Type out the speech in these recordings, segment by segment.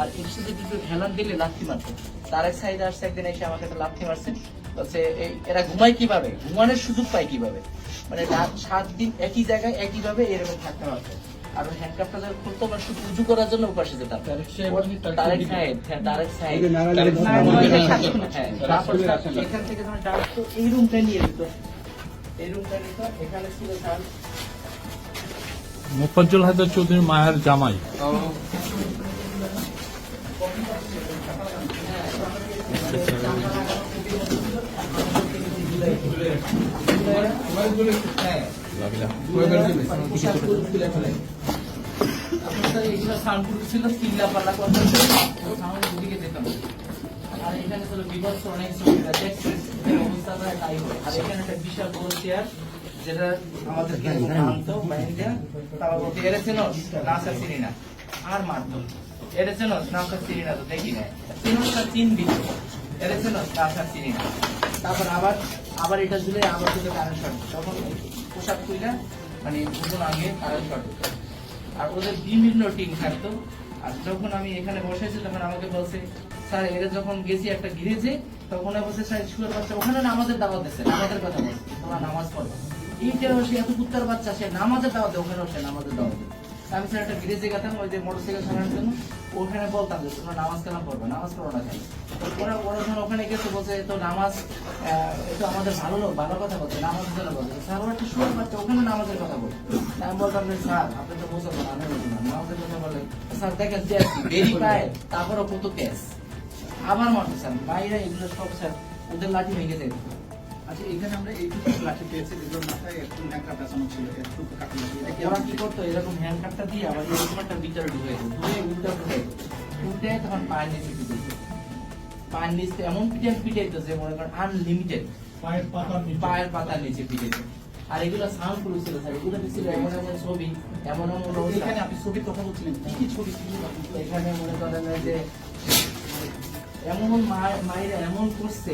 আর এর সাথে দুটো হেলান দিলে লাথি মারছে তার এক সাইডে আসছে, একদিন এসে আমাকে একটা লাথি মারছে। বলছে এরা ঘুমায় কীভাবে? ঘুমানোর সুযোগ পায় কীভাবে? মানে রাত সাত দিন একই জায়গায় একই ভাবে এরকম থাকতে পারতো আর যখন খুলতো শুধু উজু করার জন্য উপাসে যেতাম তারেক সাহেব হ্যাঁ তারেক সাহেব। হ্যাঁ, এখান থেকে ডাকতো এই রুমটা নিয়ে এই রুমটা নিত এখানে ছিল মোফাজ্জল হায়দার চৌধুরী মায়ের জামাই। হ্যাঁ পোশাক স্যার ছিল আর ছিল এরেছেন নাসা চিনি না মারতো চিনি না তো দেখি না চিনটা চিনবি এরেছেন নাসা চিনি না তারপর আবার আবার এটা ঝুলে আবার ঝুলে কারেন্ট শর্ট তখন পোশাক খুইলা মানে দুজন আগে কারেন্ট শর্ট আর ওদের বিভিন্ন টিম থাকতো। আর যখন আমি এখানে বসেছি, তখন আমাকে বলছে, স্যার, এরা যখন গেছি একটা গিরেছে তখন বলছে, স্যার স্কুলের বাচ্চা ওখানে নামাজের দাওয়াত দিচ্ছে, নামাজের কথা বলছে। তোমরা নামাজ পড়বে এইটা সে এত কুত্তার বাচ্চা, সে নামাজের দাওয়াত দেয় ওখানেও সে নামাজের দাওয়াত। দেয় আমি স্যার একটা গিরেজে গেতাম ওই যে মোটরসাইকেল জন্য। ওখানে বলতাম যে, তোমরা নামাজ কেন পড়বে? নামাজ পড়ো না কেন? ওরা ওরা যখন ওখানে গেছে, বলছে তো নামাজ আমাদের ভালো লোক, ভালো কথা বলছে জন্য বলছে। স্যার, ওরা একটা শুয়ার বাচ্চা, ওখানে নামাজের কথা বলছে। আমি বলতাম যে, স্যার, আপনি তো আমি নামাজের কথা বলে, স্যার, দেখেন, যে দেরি পায়, তারপরও কত কেস আবার মারতে স্যার, বাইরে এগুলো সব, স্যার, ওদের লাঠি ভেঙে দেয় আচ্ছা এখানে আমরা এইটুকু লাঠি পেয়েছি যেগুলোর মাথায় একটু ন্যাকড়া পেঁচানো ছিল একটু কাটি এটা কি ওরা কি করতো? এরকম হ্যান্ড কাপটা দিয়ে আবার এরকম একটা ভিতরে ঢুকে ঢুকে উল্টা ঢুকে উল্টে তখন পায়ের নিচে পিটে পায়ের নিচে এমন পিটে পিটাইতো যে মনে করেন আনলিমিটেড পায়ের পাতার পায়ের পাতার নিচে পিটাইতো আর এগুলো সাউন্ড প্রুফ ছিল স্যার। এগুলো ছিল? এমন এমন ছবি এমন এমন এখানে আপনি ছবির কথা বলছিলেন। কি কি ছবি ছিল? এখানে মনে করেন যে এমন মায়েরা এমন করছে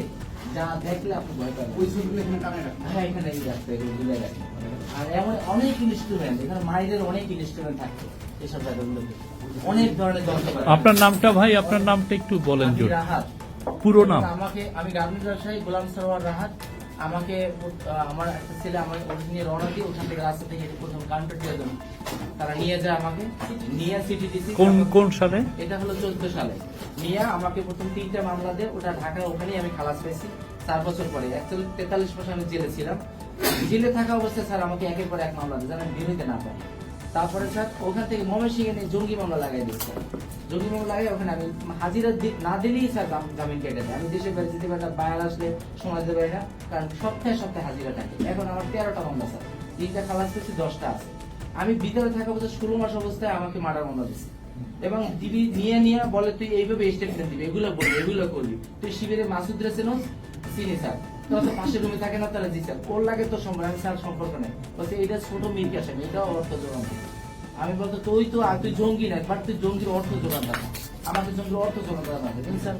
যা দেখলে আপনি ভয় পাবেন। ওই ছবিগুলো এখানে টানে রাখেন হ্যাঁ এখানে এই রাখতে এগুলো ঝুলে আর এমন অনেক ইনস্ট্রুমেন্ট এখানে অনেক ইনস্ট্রুমেন্ট এসব জায়গাগুলোতে। অনেক ধরনের আপনার নামটা ভাই আপনার নামটা একটু বলেন জোর। রাহাত। পুরো নাম। আমাকে আমি গার্মেন্ট ব্যবসায়ী গোলাম সরোয়ার রাহাত। আমাকে আমার একটা ছেলে আমার ওটা নিয়ে রওনা দিয়ে ওখান থেকে রাস্তা থেকে প্রথম কাউন্টার দিয়ে দেবো তারা নিয়ে যায় আমাকে। নিয়ে সিটি ডিসি কোন কোন সালে? এটা হলো চোদ্দ সালে। নিয়ে আমাকে প্রথম তিনটা মামলা দেয়। ওটা ঢাকা ওখানেই আমি খালাস পেয়েছি। চার বছর পরে। অ্যাকচুয়ালি তেতাল্লিশ বছর আমি জেলে ছিলাম। জেলে থাকা অবস্থায় স্যার আমাকে একের পর এক মামলা দিয়ে যেন আমি বের হইতে না পারি তারপরে স্যার ওখান থেকে ময়মনসিংহে নিয়ে জঙ্গি মামলা লাগাই দিচ্ছে জঙ্গি মামলা লাগে ওখানে আমি হাজিরা না দিলেই স্যার জামিন কেটে দেয়। আমি দেশে বেড়ে যেতে পারি না, বাইরে আসলে সময় দিতে পারি না, কারণ সপ্তাহে সপ্তাহে হাজিরা থাকে। এখন আমার তেরোটা মামলা স্যার তিনটা খালাস পেয়েছি দশটা আছে। আমি ভিতরে থাকা অবস্থায় ষোলো মাস অবস্থায় আমাকে মার্ডার মামলা দিচ্ছে এবং দিবি নিয়ে নিয়ে বলে, তুই এইভাবে স্টেটমেন্ট দিবি, এগুলো বলবি, এগুলো করবি। তুই শিবিরে মাসুদ রে চেনো? স্যার। তোর পাশে রুমে থাকে না, তাহলে জি স্যার। ওর লাগে তো সম্পর্ক, আমি স্যার সম্পর্ক নেই। বলছে এটা ছোট মির্কা সাহেব এটাও অর্থ দিবে। আমি বলতো, তুই তো তুই জঙ্গি না বাট তুই জঙ্গির অর্থ যোগান দেখা আমাকে জঙ্গির অর্থ লাগে কিন্তু স্যার?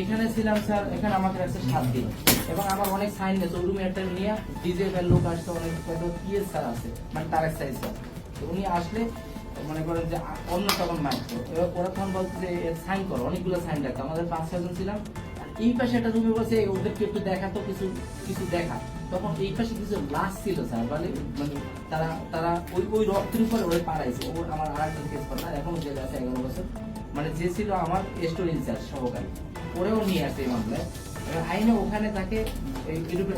এখানে ছিলাম, স্যার, এখানে আমাকে রাখছে সাত দিন। এবং আমার অনেক সাইন গেছে ওই রুমে একটা নিয়ে ডিজে এর লোক আসছে, অনেক পিএস স্যার আছে মানে তারেক সাইজ স্যার তো উনি আসলে মনে করেন যে অন্য তখন মারতো এবার ওরা তখন বলছে যে সাইন করো, অনেকগুলো সাইন রাখতো আমাদের পাঁচ ছজন ছিলাম এই পাশে একটা রুমে বসে ওদেরকে একটু দেখাতো কিছু কিছু দেখা তখন এই পাশে কিছু লাশ ছিল স্যার মানে মানে তারা তারা ওই ওই রক্তের উপরে ওরা পাড়াইছে। ও আমার আর একজন কেস পার্টনার এখনও জেলে আছে এগারো বছর। মানে যে ছিল আমার স্টোর ইনচার্জ সহকারী। ওরেও নিয়ে আসে এই মামলায়। আইনে ওখানে তাকে এরূপে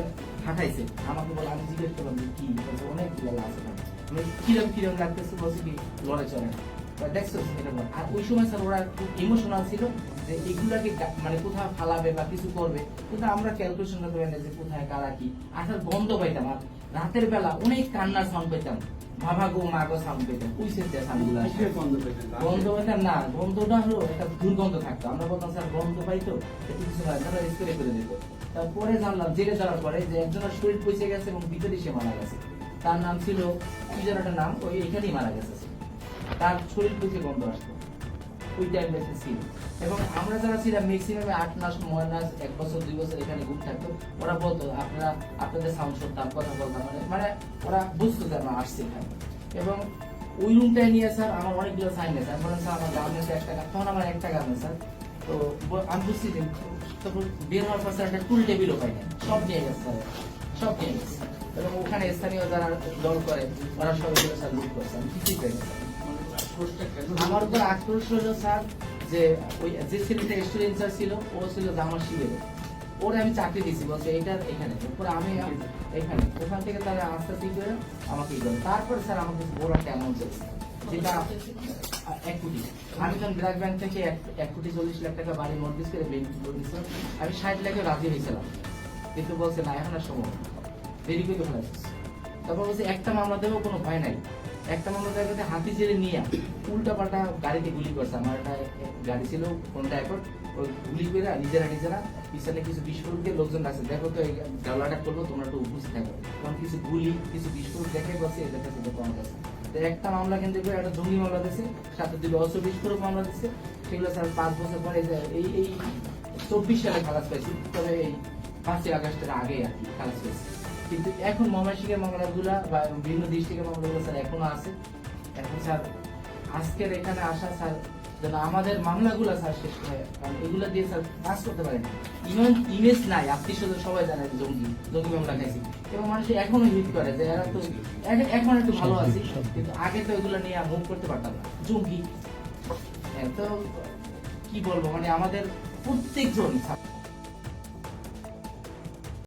হাঁটাইছে আমাকে বলে, আমি জিজ্ঞেস করলাম যে কি? অনেক লাশ আছে আমি কিরম কিরম লাগতেছে? বলছে কি, লড়াই চলে না। দেখছ এটা বল। আর ওই সময় স্যার ওরা খুব ইমোশনাল ছিল যে এগুলাকে মানে কোথাও ফালাবে বা কিছু করবে। কিন্তু আমরা ক্যালকুলেশন করতে পারি না যে কোথায় কারা কি। আসার গন্ধ পাইতাম। আর রাতের বেলা অনেক কান্নার সাউন্ড পেতাম বাবা গো মা গো সাউন্ড পেতাম ওই সেন্সে সাউন্ডগুলো আসে গন্ধ পেতাম না। গন্ধটা হলো একটা দুর্গন্ধ থাকতো। আমরা বলতাম স্যার গন্ধ পাইতো? একটু কিছু হয় তারা স্প্রে করে দিত তারপরে জানলাম জেলে যাওয়ার পরে যে একজনের শরীর পচে গেছে এবং ভিতরে সে মারা গেছে। তার নাম ছিল কি যেন একটা নাম ওই এখানেই মারা গেছে। তার শরীর থেকে গন্ধ আসতো। ওই টাইমটা ছিল। এবং আমরা যারা ছিলাম ম্যাক্সিমাম আট মাস, নয় মাস, এক বছর, দুই বছর এখানে গ্রুপ থাকতো। ওরা বলতো, আপনারা, আপনাদের সাউন্ড শুনতাম কথা বলতাম মানে মানে ওরা বুঝতো যে আমরা আসছি এখানে। এবং ওই রুমটাই নিয়ে স্যার আমার অনেকগুলো সাইন আছে। আমি বললাম, স্যার, আমার গার্মেন্টস এক টাকা, তখন আমার এক টাকা স্যার। তো আমি বুঝছি যে তারপর বের হওয়ার পর স্যার একটা টুল টেবিলও পাই সব নিয়ে গেছে স্যার সব নিয়ে গেছে এবং ওখানে স্থানীয় যারা দল করে, ওরা সবাই স্যার লুট করছে আমি কিছুই পাই না স্যার। আমার উপর আক্রোশ হলো স্যার যে ওই যে ছেলেটা স্টুডেন্ট স্যার ছিল ও ছিল জামা শিবের ওরে আমি চাকরি দিয়েছি বলছে এটা এখানে। তারপরে আমি এখানে ওখান থেকে তারা আস্তে আস্তে করে আমাকে ই করে। তারপর স্যার আমাকে বড় একটা অ্যামাউন্ট যেটা এক কোটি। আমি যখন ব্র্যাক ব্যাংক থেকে এক- কোটি চল্লিশ লাখ টাকা বাড়ি মর্গেজ করে ব্যাংক দিয়েছিলাম আমি ষাট লাখে রাজি হয়েছিলাম। কিন্তু বলছে না এখন আর সময় দেরি করে ফেলেছে তারপর বলছে একটা মামলা দেবো কোনো ভয় নাই। একটা মামলা দেওয়ার কাছে হাতি জেলে নিয়ে উল্টা পাল্টা গাড়িতে গুলি করছে। আমার একটা গাড়ি ছিল, কোনটা এখন? গুলি করে নিজেরা নিজেরা পিছনে কিছু বিস্ফোরক দিয়ে লোকজন আছে দেখো তো এই করল তোমরা একটু উপস্থিত থাকো। তখন কিছু গুলি, কিছু বিস্ফোরক দেখে বসে, এদের কাছে তো কম গেছে তো একটা মামলা কিন্তু করে একটা জঙ্গি মামলা দিয়েছে সাথে দুটো অস্ত্র বিস্ফোরক মামলা দিচ্ছে সেগুলো স্যার পাঁচ বছর পরে এই এই চব্বিশ সালে খালাস পাইছি। তবে এই পাঁচই আগস্টের আগে আর কি খালাস পেয়েছি কিন্তু এখন ময়মনসিংহের মামলাগুলা বা বিভিন্ন ডিস্ট্রিক্টের মামলাগুলো স্যার এখনও আছে। এখন স্যার আজকের এখানে আসা স্যার যেন আমাদের মামলাগুলো স্যার শেষ হয় কারণ এগুলো দিয়ে স্যার কাজ করতে পারে না ইভেন ইমেজ নাই আত্মীয় স্বজন সবাই জানে যে জঙ্গি জঙ্গি মামলা খাইছি। এবং মানুষ এখনও হিট করে যে এরা তো এখন একটু ভালো আছি কিন্তু আগে তো এগুলো নিয়ে মুভ করতে পারতাম না। জঙ্গি। তো কি বলব মানে আমাদের প্রত্যেকজন